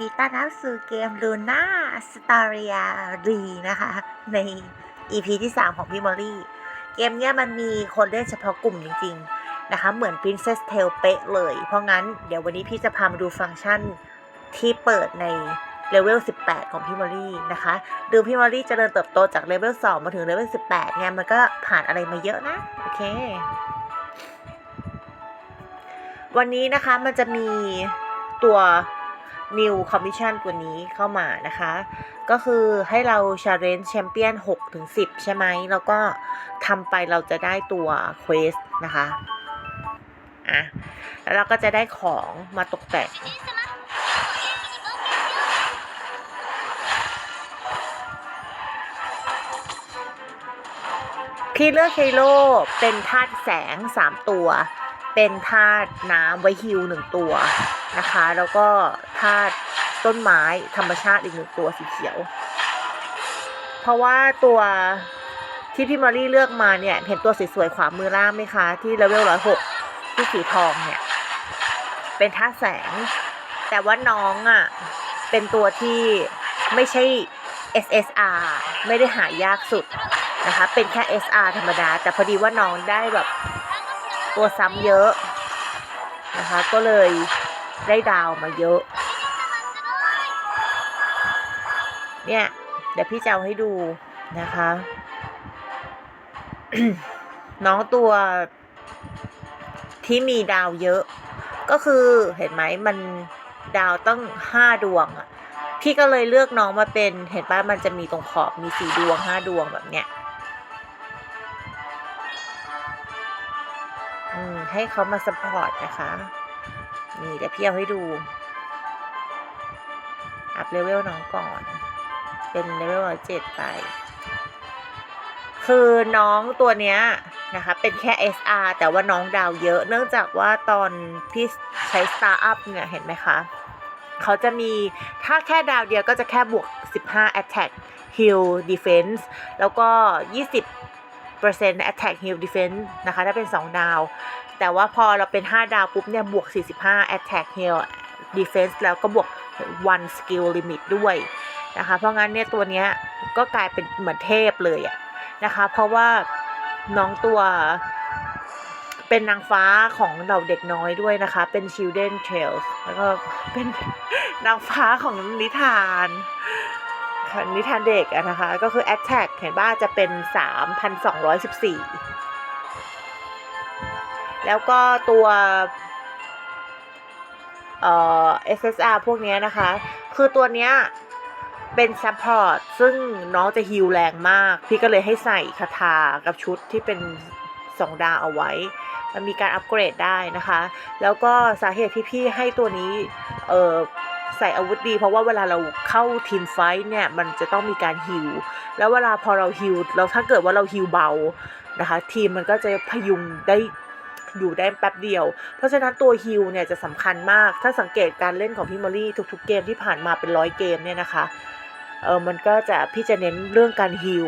ดีต้อนรับสู่เกม Luna Staria r e นะคะ ใน EP ที่ 3 ของพี่มอรี่ เกมเนี้ยมันมีคนเล่นเฉพาะกลุ่มจริง ๆ นะคะ เหมือน Princess Tale เป๊ะเลย เพราะงั้นเดี๋ยววันนี้พี่จะพามาดูฟังก์ชันที่เปิดในเลเวล 18 ของพี่มอรี่นะคะดูพี่มอรี่จเจริญเติบโตจากเลเวล 2 มาถึงเลเวล 18 เนี่ย มันก็ผ่านอะไรมาเยอะนะ โอเค วันนี้นะคะมันจะมีตัว New Commission ตัวนี้เข้ามานะคะ ก็คือให้เรา Challenge Champion 6ถึง10 ใช่ไหม แล้วก็ทำไปเราจะได้ตัว Quest นะคะอะแล้วเราก็จะได้ของมาตกแต่งพี่เลือกเคโลเป็นธาตุแสง 3 ตัว เป็นธาตุน้ำไว้ฮิวหนึ่งตัวนะคะ แล้วก็ธาตุต้นไม้ธรรมชาติอีกหนึ่งตัวสีเขียว เพราะว่าตัวที่พี่มารี่เลือกมาเนี่ย เห็นตัวสวยๆขวามือล่างไหมคะ ที่เลเวลร้อยหกที่สีทองเนี่ย เป็นธาตุแสง แต่ว่าน้องอะ่ะ เป็นตัวที่ไม่ใช่ SSR ไม่ได้หายากสุดนะคะ เป็นแค่ SR ธรรมดา แต่พอดีว่าน้องได้แบบ ตัวซ้ำเยอะนะคะ ก็เลยได้ดาวมาเยอะ เนี่ย เดี๋ยวพี่จะเอาให้ดูนะคะ น้องตัวที่มีดาวเยอะ ก็คือเห็นไหมมันดาวต้องห้าดวงอะพี่ก็เลยเลือกน้องมาเป็น เห็นป่ะมันจะมีตรงขอบมีสี่ดวงห้าดวงแบบเนี้ย ให้เขามาสปอร์ตนะคะ นี่เดี๋ยวพี่เอาให้ดู อัพเลเวลน้องก่อน เป็นเลเวลร้อยเจ็ดไป คือน้องตัวเนี้ยนะคะ เป็นแค่ SR แต่ว่าน้องดาวเยอะ เนื่องจากว่าตอนพี่ใช้ Star Up เนี่ย เห็นไหมคะเขาจะมีถ้าแค่ดาวเดียวก็จะแค่บวก 15 attack heal defense แล้วก็ 20% attack heal defense นะคะ ถ้าเป็น 2 ดาว แต่ว่าพอเราเป็น 5 ดาวปุ๊บเนี่ยบวก 45 attack heal defense แล้วก็บวก one skill limit ด้วยนะคะ เพราะงั้นเนี่ยตัวเนี้ยก็กลายเป็นเหมือนเทพเลยอะนะคะ เพราะว่าน้องตัวเป็นนางฟ้าของเหล่าเด็กน้อยด้วยนะคะ เป็น children tales แล้วก็เป็นนางฟ้าของนิทานนิทานเด็กอะนะคะ ก็คือ attack เห็นว่าจะเป็น 3,214 แล้วก็ตัวเอ่อ SSR พวกนี้นะคะ คือตัวเนี้ยเป็น support ซึ่งน้องจะฮิวแรงมาก พี่ก็เลยให้ใส่คาถากับชุดที่เป็นสองดาวเอาไว้ มันมีการอัปเกรดได้นะคะ แล้วก็สาเหตุที่พี่ให้ตัวนี้เออใส่อาวุธดี เพราะว่าเวลาเราเข้าทีมไฟท์เนี่ย มันจะต้องมีการฮิวแล้วเวลาพอเราฮิวแล้วถ้าเกิดว่าเราฮิวเบานะคะ ทีมมันก็จะพยุงได้ อยู่ได้แป๊บเดียว เพราะฉะนั้นตัวฮิลเนี่ยจะสำคัญมาก ถ้าสังเกตการเล่นของพี่มอรี่ทุกๆเกมที่ผ่านมาเป็นร้อยเกมเนี่ยนะคะ เออมันก็จะพี่จะเน้นเรื่องการฮิล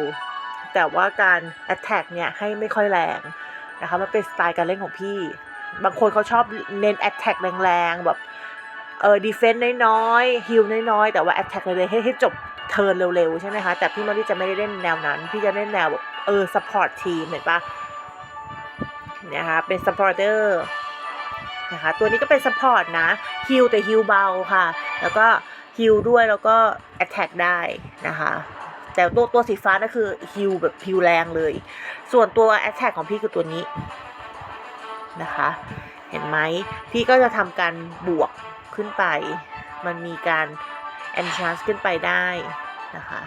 แต่ว่าการแอตแทกเนี่ยให้ไม่ค่อยแรงนะคะ มันเป็นสไตล์การเล่นของพี่ บางคนเขาชอบเน้นแอตแทกแรงๆแบบเออดีเฟนต์น้อยๆฮิลน้อยๆ แต่ว่าแอตแทกเลยให้ให้จบเทิร์นเร็วๆ ใช่ไหมคะ แต่พี่มอรี่จะไม่ได้เล่นแนวนั้น พี่จะเล่นแนวแบบเออซัพพอร์ตทีมเห็นปะ นะคะเป็นซัพพอร์เตอร์นะคะตัวนี้ก็เป็นซัพพอร์ตนะฮิลแต่ฮิลเบาค่ะ แล้วก็ฮิลด้วยแล้วก็แอตแทกได้นะคะแต่ตัวตัวสีฟ้านั่นคือฮิลแบบฮิลแรงเลย ส่วนตัวแอตแทกของพี่คือตัวนี้นะคะ เห็นไหมพี่ก็จะทำการบวกขึ้นไป มันมีการ enchant ขึ้นไปได้นะคะ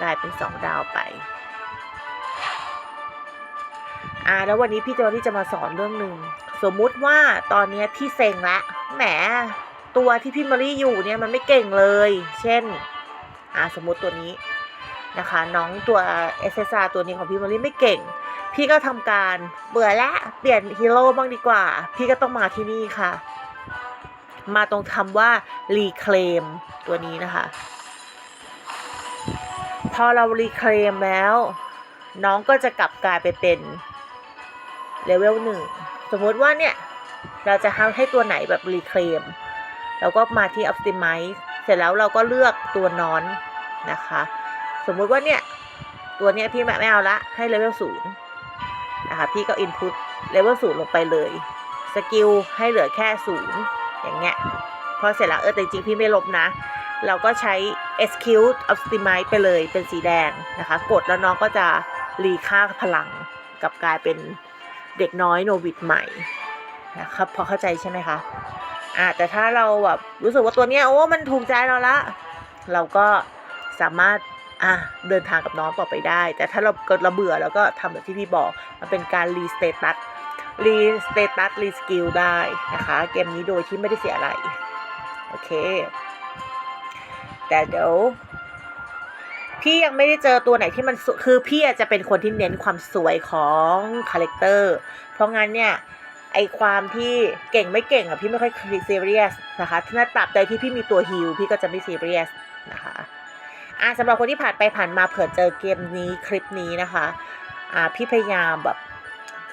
กลายเป็น 2 ดาวไป อ่าแล้ววันนี้พี่เจอที่จะมาสอนเรื่องหนึ่งสมมุติว่าตอนเนี้ยพี่เซ็งละแหมตัวที่พี่มารีอยู่เนี่ยมันไม่เก่งเลย เช่นอ่าสมมุติตัวนี้นะคะ น้องตัว SSR ตัวนี้ของพี่มารีไม่เก่ง พี่ก็ทำการเบื่อแล้วเปลี่ยนฮีโร่บ้างดีกว่า พี่ก็ต้องมาที่นี่ค่ะ มาตรงคำว่า reclaim ตัวนี้นะคะ พอเรา reclaim แล้ว น้องก็จะกลับกลายไปเป็น เลเวลหนึ่งสมมติว่าเนี่ยเราจะให้ตัวไหนแบบ reclaim เราก็มาที่ optimize เสร็จแล้วเราก็เลือกตัวนอนนะคะ สมมุติว่าเนี่ย ตัวเนี้ยพี่ไม่เอาละให้เลเวลศูนย์นะคะพี่ก็อินพุตเลเวลศูนย์ลงไปเลยสกิลให้เหลือแค่ศูนย์อย่างเงี้ยพอเสร็จแล้วเออแต่จริงพี่ไม่ลบนะ เราก็ใช้ execute optimize ไปเลยเป็นสีแดงนะคะ กดแล้วน้องก็จะรีค่าพลังกับกลายเป็น เด็กน้อยโนวิดใหม่นะครับพอเข้าใจใช่ไหมคะอ่าแต่ถ้าเราแบบรู้สึกว่าตัวเนี้ยโอ้มันถูกใจเราละ เราก็สามารถอะเดินทางกับน้องต่อไปได้ แต่ถ้าเราเกิดเราเบื่อเราก็ทำแบบที่พี่บอก มันเป็นการรีสเตตัสรีสเตตัสรีสกิลได้นะคะ เกมนี้โดยที่ไม่ได้เสียอะไร โอเค แต่เดี๋ยว พี่ยังไม่ได้เจอตัวไหนที่มันคือพี่อาจจะเป็นคนที่เน้นความสวยของคาแรคเตอร์เพราะงั้นเนี่ยไอความที่เก่งไม่เก่งอะพี่ไม่ค่อยซีเรียสนะคะถ้าตราบใดที่พี่มีตัวฮิลพี่ก็จะไม่ซีเรียสนะคะอ่าสำหรับคนที่ผ่านไปผ่านมาเผื่อเจอเกมนี้คลิปนี้นะคะอ่าพี่พยายามแบบ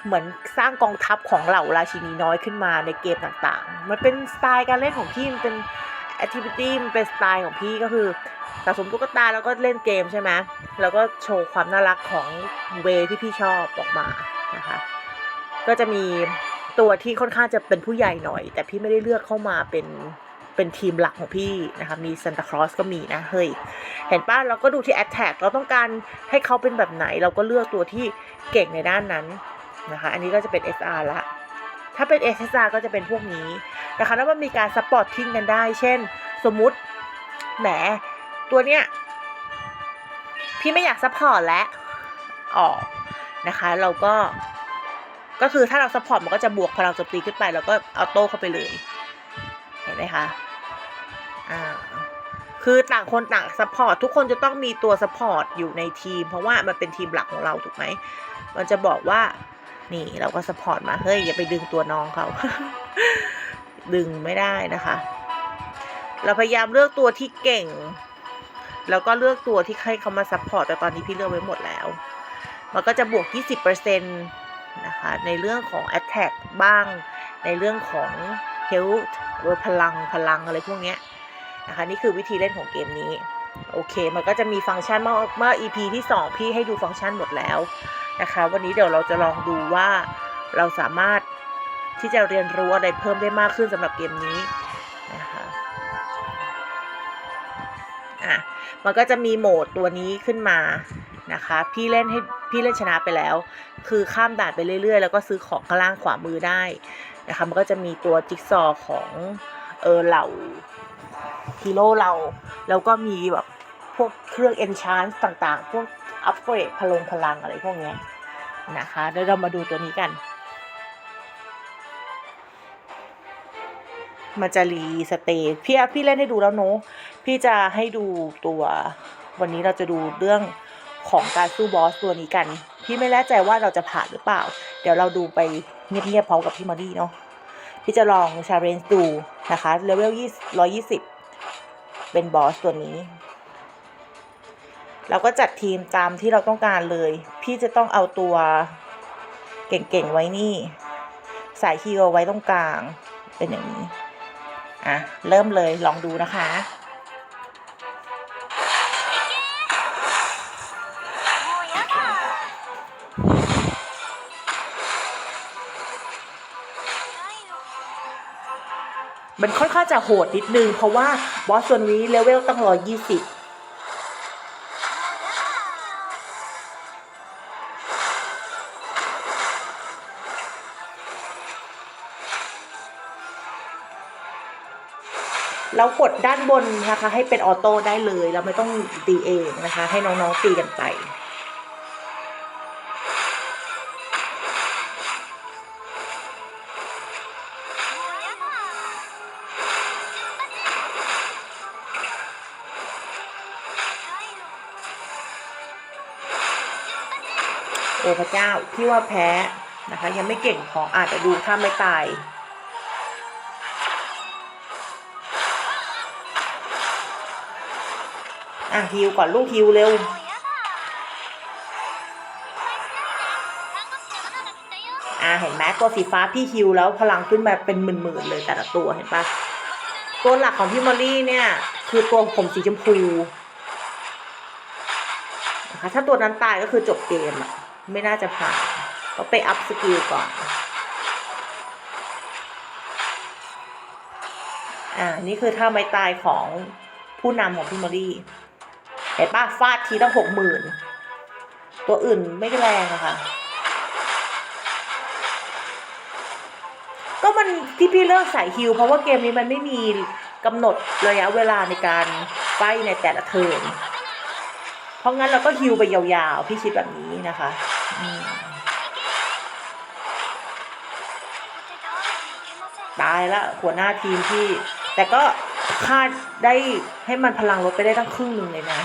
เหมือนสร้างกองทัพของเหล่าราชินีน้อยขึ้นมาในเกมต่างๆ มันเป็นสไตล์การเล่นของพี่มันเป็น แอคทิวิตี้มันเป็นสไตล์ของพี่ก็คือสะสมตุ๊กตาแล้วก็เล่นเกมใช่ไหมแล้วก็โชว์ความน่ารักของเวที่พี่ชอบออกมานะคะ ก็จะมีตัวที่ค่อนข้างจะเป็นผู้ใหญ่หน่อย แต่พี่ไม่ได้เลือกเข้ามาเป็นเป็นทีมหลักของพี่นะคะมีซันตาคลอสก็มีนะเฮ้ยเห็นป้ะเราก็ดูที่ Attack เราต้องการให้เขาเป็นแบบไหน เราก็เลือกตัวที่เก่งในด้านนั้นนะคะ อันนี้ก็จะเป็น SR ละ ถ้าเป็น SSR ก็จะเป็นพวกนี้นะคะแล้วมันมีการซัพพอร์ตทิ้งกันได้ เช่น สมมุติแหมตัวเนี้ยพี่ไม่อยากซัพพอร์ตแล้วออกนะคะ เราก็ก็คือถ้าเราซัพพอร์ตมันก็จะบวกพลังโจมตีขึ้นไป แล้วก็เอาโต้เข้าไปเลย เห็นไหมคะอ่าคือต่างคนต่างซัพพอร์ตทุกคนจะต้องมีตัวซัพพอร์ตอยู่ในทีม เพราะว่ามันเป็นทีมหลักของเราถูกไหมมันจะบอกว่า นี่เราก็ซัพพอร์ตมาเฮ้ยอย่าไปดึงตัวน้องเขาดึงไม่ได้นะคะ เราพยายามเลือกตัวที่เก่ง แล้วก็เลือกตัวที่ให้เขามาซัพพอร์ตแต่ตอนนี้พี่เลือกไว้หมดแล้ว มันก็จะบวก 20%นะคะในเรื่องของ attack บ้าง ในเรื่องของ health หรือพลังพลังอะไรพวกนี้นะคะนี่คือวิธีเล่นของเกมนี้ โอเค มันก็จะมีฟังก์ชันเมื่อเมื่อ EP ที่ 2 พี่ให้ดูฟังก์ชันหมดแล้ว นะคะ วันนี้เดี๋ยวเราจะลองดูว่าเราสามารถที่จะเรียนรู้อะไรเพิ่มได้มากขึ้นสำหรับเกมนี้นะคะอะมันก็จะมีโหมดตัวนี้ขึ้นมานะคะ พี่เล่นให้พี่เล่นชนะไปแล้ว คือข้ามด่านไปเรื่อย ๆ แล้วก็ซื้อของข้างล่างขวามือได้นะคะมันก็จะมีตัวจิ๊กซอว์ของเออเหล่าฮีโร่เรา แล้วก็มีแบบพวกเครื่อง enchant ต่างๆ พวก อัปเกรดพลงพลังอะไรพวกนี้นะคะเดี๋ยวเรามาดูตัวนี้กัน มันจะรีสเตย์พี่พี่เล่นให้ดูแล้วเนอะพี่จะให้ดูตัว วันนี้เราจะดูเรื่องของการสู้บอสตัวนี้กัน พี่ไม่แน่ใจว่าเราจะผ่านหรือเปล่า เดี๋ยวเราดูไปเงียบๆพร้อมกับพี่มารีเนาะพี่จะลองชาเรนจ์ดูนะคะเลเวลยี่ร้อยี่สิบเป็นบอสตัวนี้ เราก็จัดทีมตามที่เราต้องการเลย พี่จะต้องเอาตัวเก่งๆไว้นี่ สายฮีโร่ไว้ตรงกลาง เป็นอย่างนี้ อะ เริ่มเลยลองดูนะคะมันค่อนข้างจะโหดนิดนึง เพราะว่าบอสตัวนี้เลเวลตั้งร้อยยี่สิบ เรากดด้านบนนะคะ ให้เป็นออโต้ได้เลยเราไม่ต้องตีเองนะคะ ให้น้องๆตีกันไปโอ้พระเจ้าพี่ว่าแพ้นะคะ ยังไม่เก่งพออาจจะดูถ้าไม่ตาย อะฮิวก่อนลูกฮิวเร็ว อะเห็นไหมตัวสีฟ้าพี่ฮิวแล้วพลังขึ้นมาเป็นหมื่นๆเลยแต่ละตัวเห็นปะตัวหลักของพี่มอลลี่เนี่ย คือตัวผมสีชมพูนะคะถ้าตัวนั้นตายก็คือจบเกมอะ ไม่น่าจะผ่านก็ไปอัพสกิลก่อน อ่า นี่คือท่าไม้ตายของผู้นำของพี่มอลลี่ เห็นปะฟาดทีตั้งหกหมื่นตัวอื่นไม่แรงอะค่ะ ก็มันที่พี่เลิกสายฮิวเพราะว่าเกมนี้มันไม่มีกำหนดระยะเวลาในการไฟในแต่ละเทิร์นเพราะงั้นเราก็ฮิวไปยาวๆ พี่คิดแบบนี้นะคะตายละหัวหน้าทีมพี่ แต่ก็คาดได้ให้มันพลังลดไปได้ตั้งครึ่งหนึ่งเลยนะ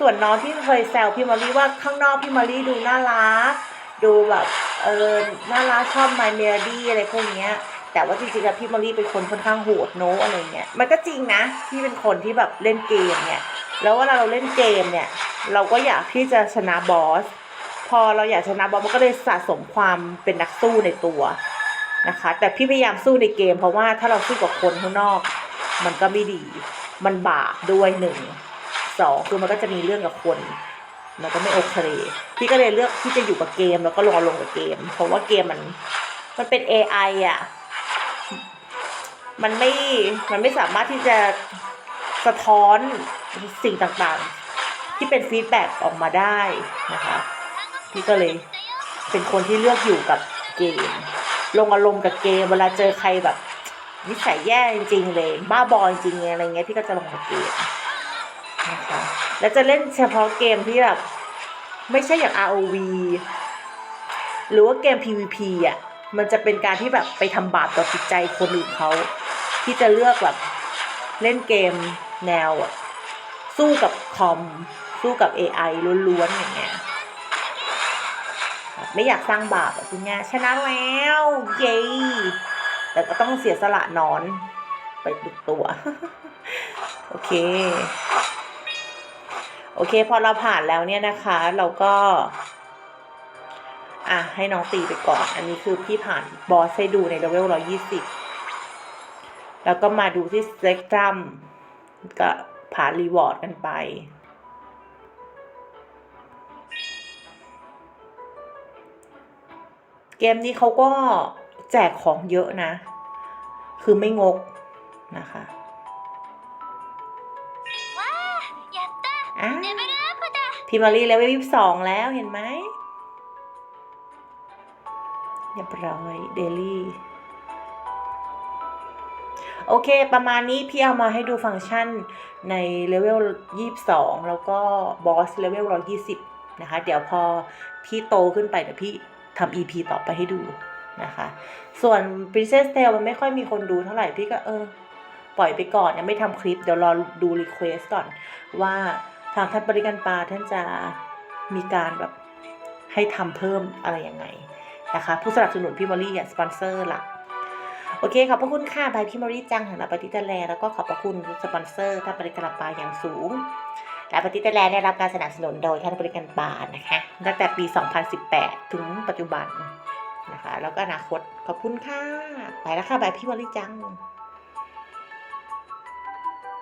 ส่วนน้องที่เคยแซวพี่มอลลี่ว่าข้างนอกพี่มอลลี่ดูน่ารักดูแบบเออน่ารักชอบ My Melody อะไรพวกเนี้ยแต่ว่าจริงๆแล้วพี่มอลลี่เป็นคนค่อนข้างโหดโน้อะไรเงี้ยมันก็จริงนะที่เป็นคนที่แบบเล่นเกมเนี่ยแล้วเวลาเราเล่นเกมเนี่ย เราก็อยากที่จะชนะบอส พอเราอยากชนะบอสมันก็เลยสะสมความเป็นนักสู้ในตัวนะคะ แต่พี่พยายามสู้ในเกม เพราะว่าถ้าเราสู้กับคนข้างนอก มันก็ไม่ดี มันบาปด้วยหนึ่ง สองคือมันก็จะมีเรื่องกับคนมันก็ไม่โอเค พี่ก็เลยเลือกที่จะอยู่กับเกมแล้วก็ลงอารมณ์กับเกม เพราะว่าเกมมัน มันเป็น AI อะ มันไม่ มันไม่สามารถที่จะสะท้อนสิ่งต่างๆ ที่เป็นฟีดแบ็กออกมาได้นะคะ พี่ก็เลยเป็นคนที่เลือกอยู่กับเกม ลงอารมณ์กับเกม เวลาเจอใครแบบนิสัยแย่จริงๆเลย บ้าบอจริงๆอะไรเงี้ยพี่ก็จะลงกับเกม นะคะ แล้วจะเล่นเฉพาะเกมที่แบบไม่ใช่อย่าง ROV หรือว่าเกม PVP อะ มันจะเป็นการที่แบบไปทำบาปต่อจิตใจคนอื่นเขาที่จะเลือกแบบเล่นเกมแนวอะสู้กับคอม สู้กับ AI ล้วนๆอย่างเงี้ยไม่อยากสร้างบาปอะคุณง่ายชนะแล้ว เย้แต่ก็ต้องเสียสละนอน ไปตุกตัว โอเค โอเค พอเราผ่านแล้วเนี่ยนะคะ เราก็ อะ ให้น้องตีไปก่อน อันนี้คือพี่ผ่านบอสให้ดูในเลเวลร้อยี่สิบแล้วก็มาดูที่สเ e กตรัมก็ผ่านรีวอร์ดกันไปเกมนี้เขาก็แจกของเยอะนะ คือไม่งกนะคะ อะพี่มารีเลเวลยี่สิบสองแล้วเห็นไหมเรียบร้อยเดลี่โอเค ประมาณนี้พี่เอามาให้ดูฟังก์ชันในเลเวลยี่สิบสองแล้วก็บอสเลเวลร้อยี่สิบนะคะ เดี๋ยวพอพี่โตขึ้นไปเดี๋ยวพี่ทำ EP ต่อไปให้ดูนะคะ ส่วน Princess Tale มันไม่ค่อยมีคนดูเท่าไหร่ พี่ก็เออ ปล่อยไปก่อนยังไม่ทำคลิป เดี๋ยวรอดูรีเควสก่อนว่า ทางท่านบริการปลาท่านจะมีการแบบให้ทำเพิ่มอะไรยังไงนะคะ ผู้สนับสนุนพี่มอรี่อะสปอนเซอร์หลักโอเค ขอบพระคุณค่ะบายพี่มอรี่จังของเราปฏิตาแลแล้วก็ขอบพระคุณสปอนเซอร์ท่านบริการปลาอย่างสูงและปฏิตาแลได้รับการสนับสนุนโดยท่านบริการปลานะคะตั้งแต่ปี 2018 ถึงปัจจุบันนะคะ แล้วก็อนาคตขอบคุณค่ะไปแล้วค่ะบายพี่มอรี่จัง